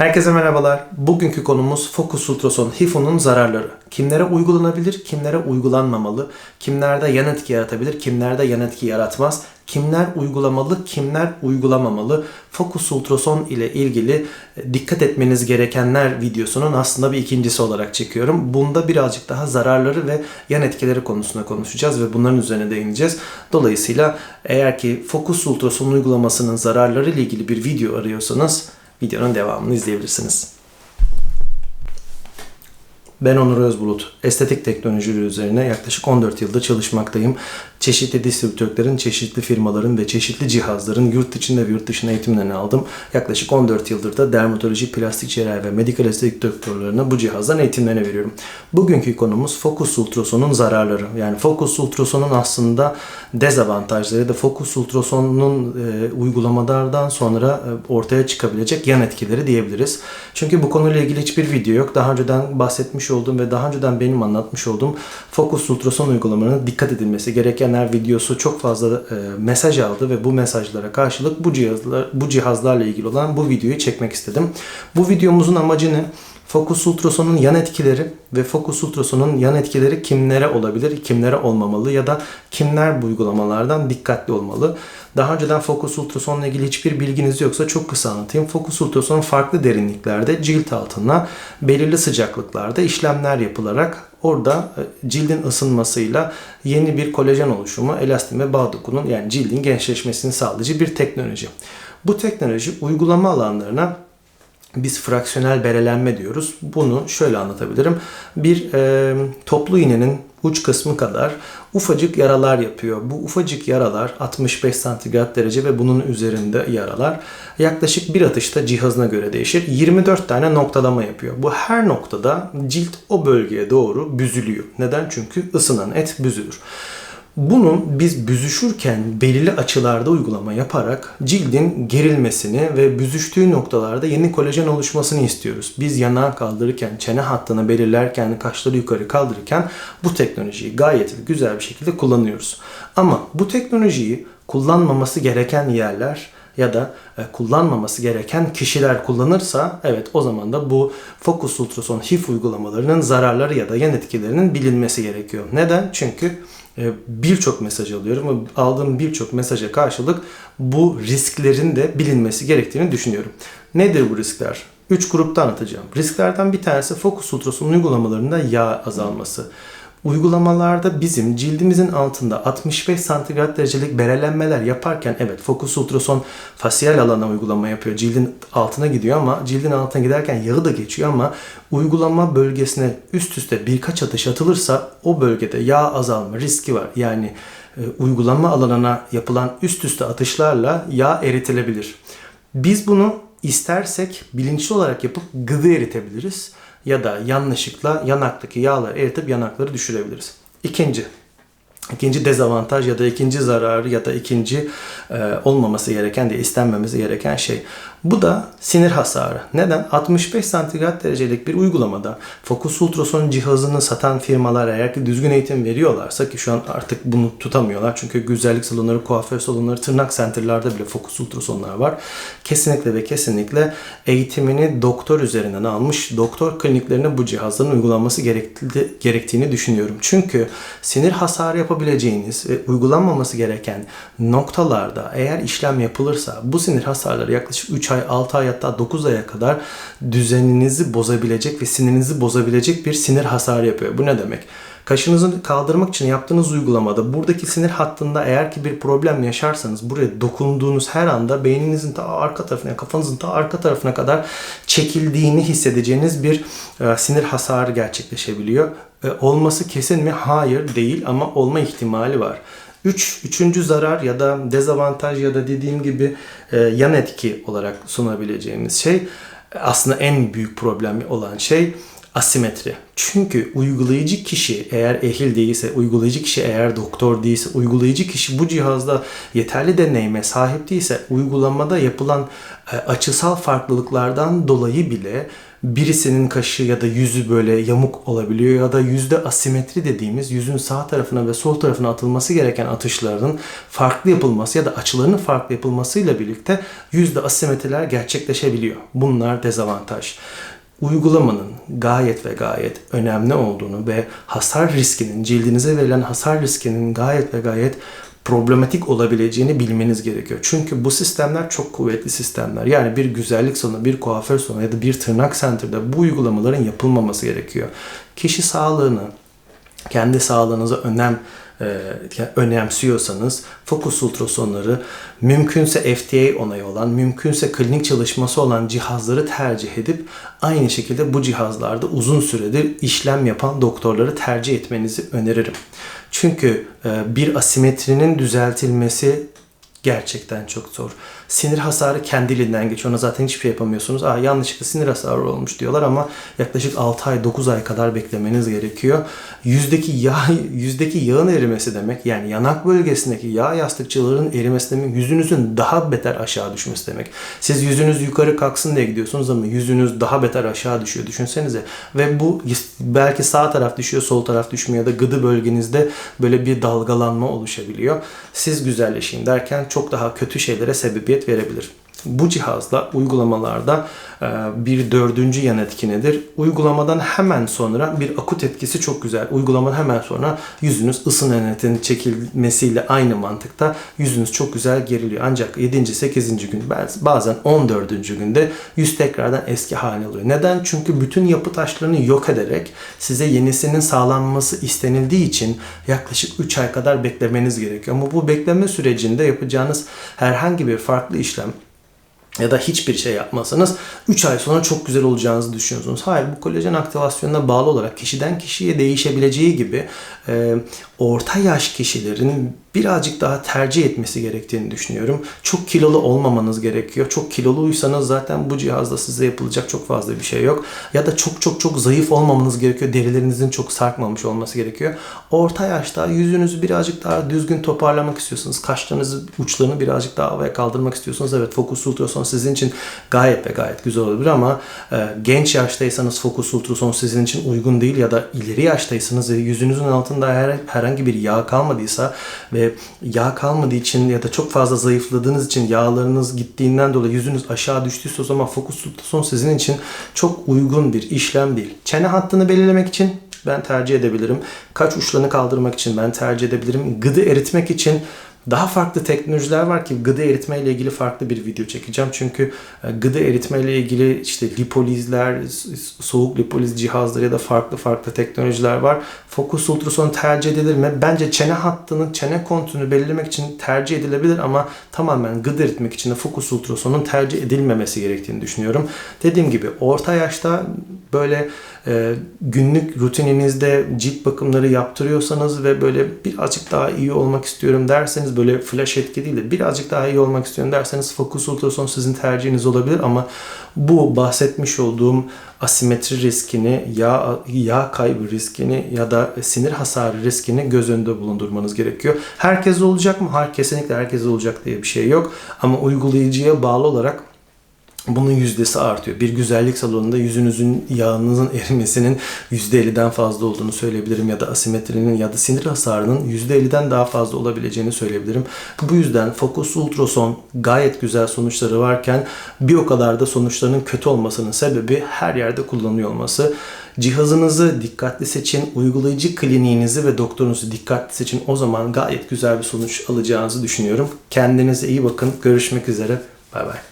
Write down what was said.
Herkese merhabalar. Bugünkü konumuz Focus Ultrason HIFU'nun zararları. Kimlere uygulanabilir, kimlere uygulanmamalı, kimlerde yan etki yaratabilir, kimlerde yan etki yaratmaz, kimler uygulamalı, kimler uygulamamalı. Focus Ultrason ile ilgili e, dikkat etmeniz gerekenler videosunun aslında bir ikincisi olarak çekiyorum. Bunda birazcık daha zararları ve yan etkileri konusunda konuşacağız ve bunların üzerine değineceğiz. Dolayısıyla eğer ki Focus Ultrason uygulamasının zararları ile ilgili bir video arıyorsanız videonun devamını izleyebilirsiniz. Ben Onur Özbulut. Estetik teknolojileri üzerine yaklaşık 14 yıldır çalışmaktayım. Çeşitli distribütörlerin, çeşitli firmaların ve çeşitli cihazların yurt içinde ve yurt dışında eğitimlerini aldım. Yaklaşık 14 yıldır da dermatoloji, plastik cerrahi ve medikal estetik doktorlarına bu cihazdan eğitimlerini veriyorum. Bugünkü konumuz Focus Ultrason'un zararları. Yani Focus Ultrason'un aslında dezavantajları da Focus Ultrason'un e, uygulamalardan sonra e, ortaya çıkabilecek yan etkileri diyebiliriz. Çünkü bu konuyla ilgili hiçbir video yok. Daha önceden bahsetmiş olduğum ve daha önceden benim anlatmış olduğum Focus Ultrason uygulamalarına dikkat edilmesi gerekenler videosu çok fazla e, mesaj aldı ve bu mesajlara karşılık bu cihazlar bu cihazlarla ilgili olan bu videoyu çekmek istedim. Bu videomuzun amacı ne? Focus ultrasonun yan etkileri ve Focus ultrasonun yan etkileri kimlere olabilir, kimlere olmamalı ya da kimler bu uygulamalardan dikkatli olmalı. Daha önceden Focus ultrasonla ilgili hiçbir bilginiz yoksa çok kısa anlatayım. Focus ultrason farklı derinliklerde cilt altına belirli sıcaklıklarda işlemler yapılarak orada e, cildin ısınmasıyla yeni bir kolajen oluşumu, elastin ve bağ dokunun yani cildin gençleşmesini sağlayıcı bir teknoloji. Bu teknoloji uygulama alanlarına biz fraksiyonel berelenme diyoruz. Bunu şöyle anlatabilirim. Bir e, toplu iğnenin uç kısmı kadar ufacık yaralar yapıyor. Bu ufacık yaralar 65 santigrat derece ve bunun üzerinde yaralar yaklaşık bir atışta cihazına göre değişir. 24 tane noktalama yapıyor. Bu her noktada cilt o bölgeye doğru büzülüyor. Neden? Çünkü ısınan et büzülür. Bunu biz büzüşürken belirli açılarda uygulama yaparak cildin gerilmesini ve büzüştüğü noktalarda yeni kolajen oluşmasını istiyoruz. Biz yanağı kaldırırken, çene hattını belirlerken, kaşları yukarı kaldırırken bu teknolojiyi gayet güzel bir şekilde kullanıyoruz. Ama bu teknolojiyi kullanmaması gereken yerler ya da e, kullanmaması gereken kişiler kullanırsa evet o zaman da bu Focus Ultrason HIF uygulamalarının zararları ya da yan etkilerinin bilinmesi gerekiyor. Neden? Çünkü birçok mesaj alıyorum ve aldığım birçok mesaja karşılık bu risklerin de bilinmesi gerektiğini düşünüyorum. Nedir bu riskler? Üç grupta anlatacağım. Risklerden bir tanesi Focus Ultrason uygulamalarında yağ azalması. Uygulamalarda bizim cildimizin altında 65 santigrat derecelik berelenmeler yaparken evet Focus Ultrason fasyal alana uygulama yapıyor. Cildin altına gidiyor ama cildin altına giderken yağı da geçiyor ama uygulama bölgesine üst üste birkaç atış atılırsa o bölgede yağ azalma riski var. Yani e, uygulama alanına yapılan üst üste atışlarla yağ eritilebilir. Biz bunu istersek bilinçli olarak yapıp gıdı eritebiliriz ya da yanlışlıkla yanaktaki yağları eritip yanakları düşürebiliriz. İkinci, ikinci dezavantaj ya da ikinci zararı ya da ikinci e, olmaması gereken de istenmemesi gereken şey. Bu da sinir hasarı. Neden? 65 santigrat derecelik bir uygulamada Focus Ultrason cihazını satan firmalar eğer ki düzgün eğitim veriyorlarsa ki şu an artık bunu tutamıyorlar. Çünkü güzellik salonları, kuaför salonları, tırnak center'larda bile Focus Ultrasonlar var. Kesinlikle ve kesinlikle eğitimini doktor üzerinden almış doktor kliniklerine bu cihazların uygulanması gerektiğini düşünüyorum. Çünkü sinir hasarı yapabileceğiniz ve uygulanmaması gereken noktalarda eğer işlem yapılırsa bu sinir hasarları yaklaşık 3 ay, 6 ay hatta 9 aya kadar düzeninizi bozabilecek ve sinirinizi bozabilecek bir sinir hasarı yapıyor. Bu ne demek? Kaşınızı kaldırmak için yaptığınız uygulamada buradaki sinir hattında eğer ki bir problem yaşarsanız buraya dokunduğunuz her anda beyninizin ta arka tarafına, kafanızın ta arka tarafına kadar çekildiğini hissedeceğiniz bir e, sinir hasarı gerçekleşebiliyor. E, olması kesin mi? Hayır değil ama olma ihtimali var. Üç, üçüncü zarar ya da dezavantaj ya da dediğim gibi e, yan etki olarak sunabileceğimiz şey aslında en büyük problem olan şey asimetri. Çünkü uygulayıcı kişi eğer ehil değilse, uygulayıcı kişi eğer doktor değilse, uygulayıcı kişi bu cihazda yeterli deneyime sahip değilse uygulamada yapılan e, açısal farklılıklardan dolayı bile birisinin kaşı ya da yüzü böyle yamuk olabiliyor ya da yüzde asimetri dediğimiz yüzün sağ tarafına ve sol tarafına atılması gereken atışların farklı yapılması ya da açılarının farklı yapılmasıyla birlikte yüzde asimetriler gerçekleşebiliyor. Bunlar dezavantaj uygulamanın gayet ve gayet önemli olduğunu ve hasar riskinin, cildinize verilen hasar riskinin gayet ve gayet problematik olabileceğini bilmeniz gerekiyor. Çünkü bu sistemler çok kuvvetli sistemler. Yani bir güzellik salonu, bir kuaför salonu ya da bir tırnak center'da bu uygulamaların yapılmaması gerekiyor. Kişi sağlığını, kendi sağlığınıza önem önemsiyorsanız fokus ultrasonları mümkünse FDA onayı olan, mümkünse klinik çalışması olan cihazları tercih edip aynı şekilde bu cihazlarda uzun süredir işlem yapan doktorları tercih etmenizi öneririm. Çünkü e, bir asimetrinin düzeltilmesi gerçekten çok zor. Sinir hasarı kendiliğinden geçiyor. Ona zaten hiçbir şey yapamıyorsunuz. Aa yanlışlıkla sinir hasarı olmuş diyorlar ama yaklaşık 6 ay 9 ay kadar beklemeniz gerekiyor. Yüzdeki yağ yüzdeki yağın erimesi demek yani yanak bölgesindeki yağ yastıkçıların erimesi demek yüzünüzün daha beter aşağı düşmesi demek. Siz yüzünüz yukarı kalksın diye gidiyorsunuz ama yüzünüz daha beter aşağı düşüyor. Düşünsenize. Ve bu belki sağ taraf düşüyor, sol taraf düşmüyor ya da gıdı bölgenizde böyle bir dalgalanma oluşabiliyor. Siz güzelleşeyim derken çok daha kötü şeylere sebebiyet verebilir. Bu cihazla uygulamalarda e, bir dördüncü yan etki nedir? Uygulamadan hemen sonra bir akut etkisi çok güzel. Uygulamadan hemen sonra yüzünüz ısı nenetin çekilmesiyle aynı mantıkta yüzünüz çok güzel geriliyor. Ancak 7. 8. gün bazen 14. günde yüz tekrardan eski haline alıyor. Neden? Çünkü bütün yapı taşlarını yok ederek size yenisinin sağlanması istenildiği için yaklaşık 3 ay kadar beklemeniz gerekiyor. Ama bu bekleme sürecinde yapacağınız herhangi bir farklı işlem ya da hiçbir şey yapmasanız 3 ay sonra çok güzel olacağınızı düşünüyorsunuz. Hayır bu kolajen aktivasyonuna bağlı olarak kişiden kişiye değişebileceği gibi orta yaş kişilerin birazcık daha tercih etmesi gerektiğini düşünüyorum. Çok kilolu olmamanız gerekiyor. Çok kiloluysanız zaten bu cihazda size yapılacak çok fazla bir şey yok. Ya da çok çok çok zayıf olmamanız gerekiyor. Derilerinizin çok sarkmamış olması gerekiyor. Orta yaşta yüzünüzü birazcık daha düzgün toparlamak istiyorsunuz. Kaşlarınızı uçlarını birazcık daha havaya kaldırmak istiyorsunuz. Evet fokus ultrason sizin için gayet ve gayet güzel olabilir ama e, genç yaştaysanız fokus ultrason sizin için uygun değil ya da ileri yaştaysanız ve yüzünüzün altında her, herhangi bir yağ kalmadıysa ve yağ kalmadığı için ya da çok fazla zayıfladığınız için yağlarınız gittiğinden dolayı yüzünüz aşağı düştüyse o zaman fokus ultrason sizin için çok uygun bir işlem değil. Çene hattını belirlemek için ben tercih edebilirim. Kaç uçlarını kaldırmak için ben tercih edebilirim. Gıdı eritmek için daha farklı teknolojiler var ki gıda eritme ile ilgili farklı bir video çekeceğim. Çünkü e, gıda eritme ile ilgili işte lipolizler, soğuk lipoliz cihazları ya da farklı farklı teknolojiler var. Fokus ultrason tercih edilir mi? Bence çene hattının çene kontunu belirlemek için tercih edilebilir ama tamamen gıda eritmek için de fokus ultrasonun tercih edilmemesi gerektiğini düşünüyorum. Dediğim gibi orta yaşta böyle e, günlük rutininizde cilt bakımları yaptırıyorsanız ve böyle birazcık daha iyi olmak istiyorum derseniz böyle flash etki değil de birazcık daha iyi olmak istiyorum derseniz fokus ultrason sizin tercihiniz olabilir ama bu bahsetmiş olduğum asimetri riskini, yağ, yağ kaybı riskini ya da sinir hasarı riskini göz önünde bulundurmanız gerekiyor. Herkes olacak mı? Hayır kesinlikle herkes olacak diye bir şey yok. Ama uygulayıcıya bağlı olarak bunun yüzdesi artıyor. Bir güzellik salonunda yüzünüzün yağınızın erimesinin %50'den fazla olduğunu söyleyebilirim ya da asimetrinin ya da sinir hasarının %50'den daha fazla olabileceğini söyleyebilirim. Bu yüzden Focus Ultrason gayet güzel sonuçları varken bir o kadar da sonuçlarının kötü olmasının sebebi her yerde kullanılıyor olması. Cihazınızı dikkatli seçin, uygulayıcı kliniğinizi ve doktorunuzu dikkatli seçin. O zaman gayet güzel bir sonuç alacağınızı düşünüyorum. Kendinize iyi bakın. Görüşmek üzere. Bay bay.